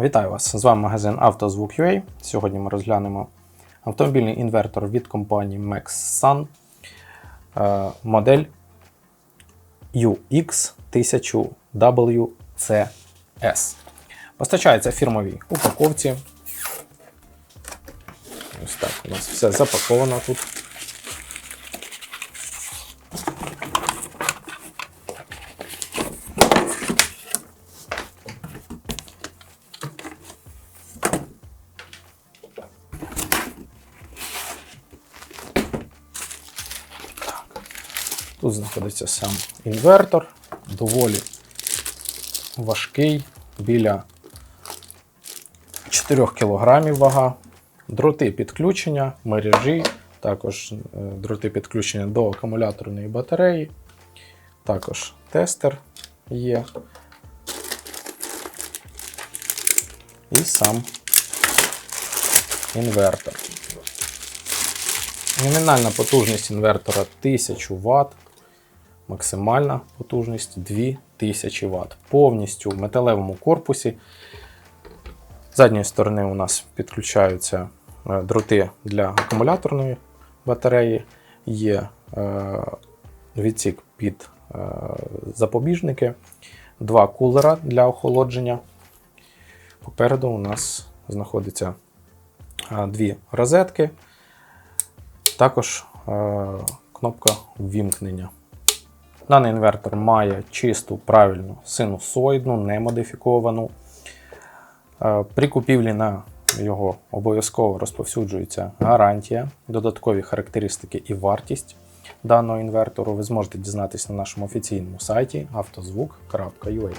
Вітаю вас! З вами магазин «Автозвук.UA». Сьогодні ми розглянемо автомобільний інвертор від компанії Maxsun е, модель UX1000WCS. Постачається фірмовій упаковці. Ось так у нас все запаковано тут. Тут знаходиться сам інвертор, доволі важкий, біля 4 кг вага, дроти підключення, мережі, також е, дроти підключення до акумуляторної батареї, також тестер є. І сам інвертор. Номінальна потужність інвертора 1000 Вт, максимальна потужність 2000 Вт. Повністю в металевому корпусі. З задньої сторони у нас підключаються е, дроти для акумуляторної батареї, є е, відсік під е, запобіжники, два кулера для охолодження. Попереду у нас знаходиться дві розетки. Також е, кнопка ввімкнення. Даний інвертор має чисту правильну синусоїдну, немодифіковану. Е, при купівлі на його обов'язково розповсюджується гарантія, додаткові характеристики і вартість даного інвертору ви зможете дізнатися на нашому офіційному сайті автозвук.ua.